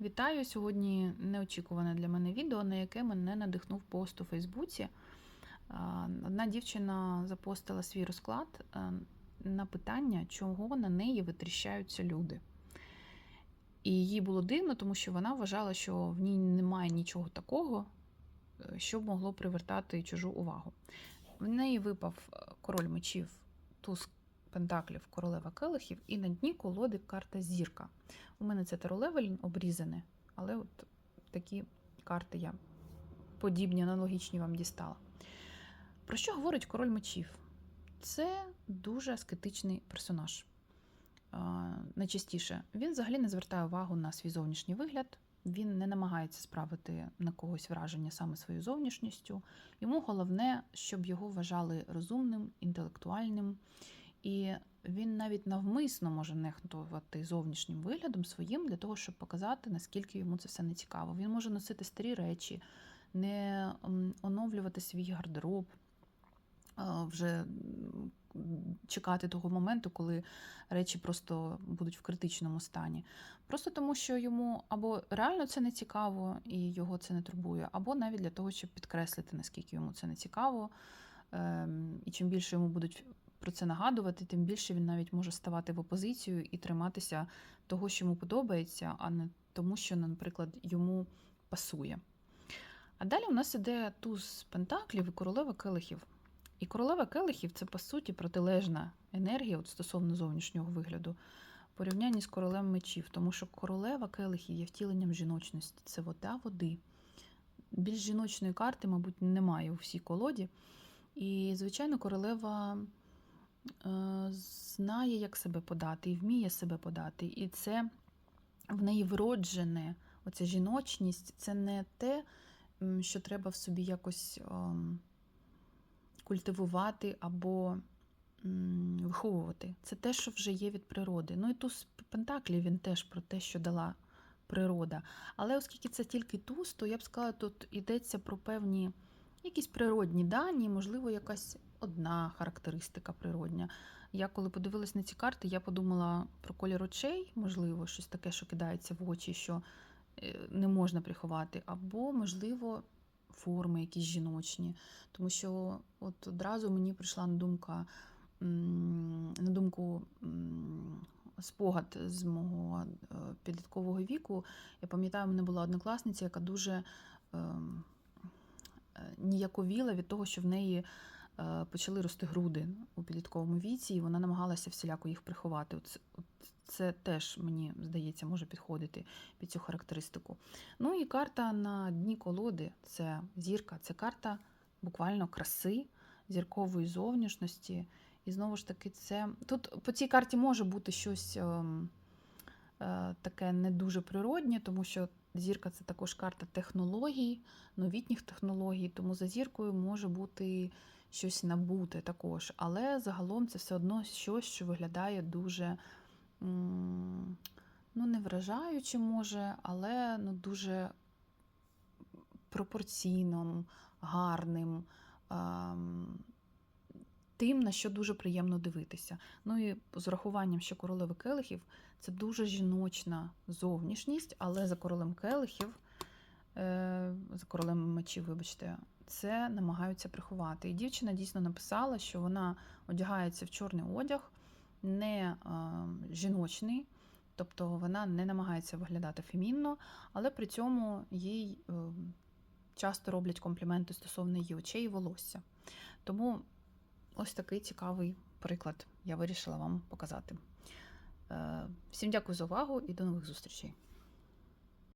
Вітаю! Сьогодні неочікуване для мене відео, на яке мене надихнув пост у Фейсбуці. Одна дівчина запостила свій розклад на питання, чого на неї витріщаються люди. І їй було дивно, тому що вона вважала, що в ній немає нічого такого, е, що б могло привертати чужу увагу. В неї випав е, король мечів, туз пентаклів, королева келихів, і на дні колоди карта зірка. У мене це таролевель обрізане, але от такі карти я подібні, аналогічні вам дістала. Про що говорить король мечів? Це дуже аскетичний персонаж. Найчастіше він взагалі не звертає увагу на свій зовнішній вигляд, він не намагається справити на когось враження саме своєю зовнішністю. Йому головне, щоб його вважали розумним, інтелектуальним. І він навіть навмисно може нехтувати зовнішнім виглядом своїм для того, щоб показати, наскільки йому це все не цікаво. Він може носити старі речі, не оновлювати свій гардероб, вже чекати того моменту, коли речі просто будуть в критичному стані. Просто тому, що йому або реально це не цікаво і його це не турбує, або навіть для того, щоб підкреслити, наскільки йому це не цікаво. Ем, І чим більше йому будуть про це нагадувати, тим більше він навіть може ставати в опозицію і триматися того, що йому подобається, а не тому, що, наприклад, йому пасує. А далі у нас іде туз пентаклів і королева келихів. І королева келихів це, по суті, протилежна енергія от стосовно зовнішнього вигляду, в порівнянні з королем мечів, тому що королева келихів є втіленням жіночності, це вода води. Більш жіночної карти, мабуть, немає у всій колоді. І, звичайно, королева знає, як себе подати, і вміє себе подати. І це в неї вроджене, оця жіночність, це не те, що треба в собі якось ем, культивувати або виховувати. Це те, що вже є від природи. Ну і туз Пентаклів він теж про те, що дала природа. Але оскільки це тільки туз, то я б сказала, тут йдеться про певні якісь природні дані, можливо, якась одна характеристика природня. Я коли подивилась на ці карти, я подумала про колір очей, можливо, щось таке, що кидається в очі, що е, не можна приховати, або, можливо, форми якісь жіночні. Тому що от одразу мені прийшла на думка на думку спогад з мого е, підліткового віку. Я пам'ятаю, в мене була однокласниця, яка дуже ем, е, ніяковіла від того, що в неї почали рости груди у підлітковому віці, і вона намагалася всіляко їх приховати. От це теж, мені здається, може підходити під цю характеристику. Ну і карта на дні колоди це зірка, це карта буквально краси, зіркової зовнішності. І знову ж таки, це тут по цій карті може бути щось ем, е, таке не дуже природнє, тому що зірка це також карта технологій, новітніх технологій, тому за зіркою може бути щось набуте також. Але загалом це все одно щось, що виглядає дуже ну, не вражаюче може, але ну, дуже пропорційним, гарним. Тим, на що дуже приємно дивитися. Ну і з урахуванням, що королеви келихів це дуже жіночна зовнішність, але за королем келихів, е, за королем мечів, вибачте, це намагаються приховати. І дівчина дійсно написала, що вона одягається в чорний одяг, не е, жіночний, тобто вона не намагається виглядати фемінно, але при цьому їй е, часто роблять компліменти стосовно її очей і волосся. Тому ось такий цікавий приклад я вирішила вам показати. Е, Всім дякую за увагу і до нових зустрічей.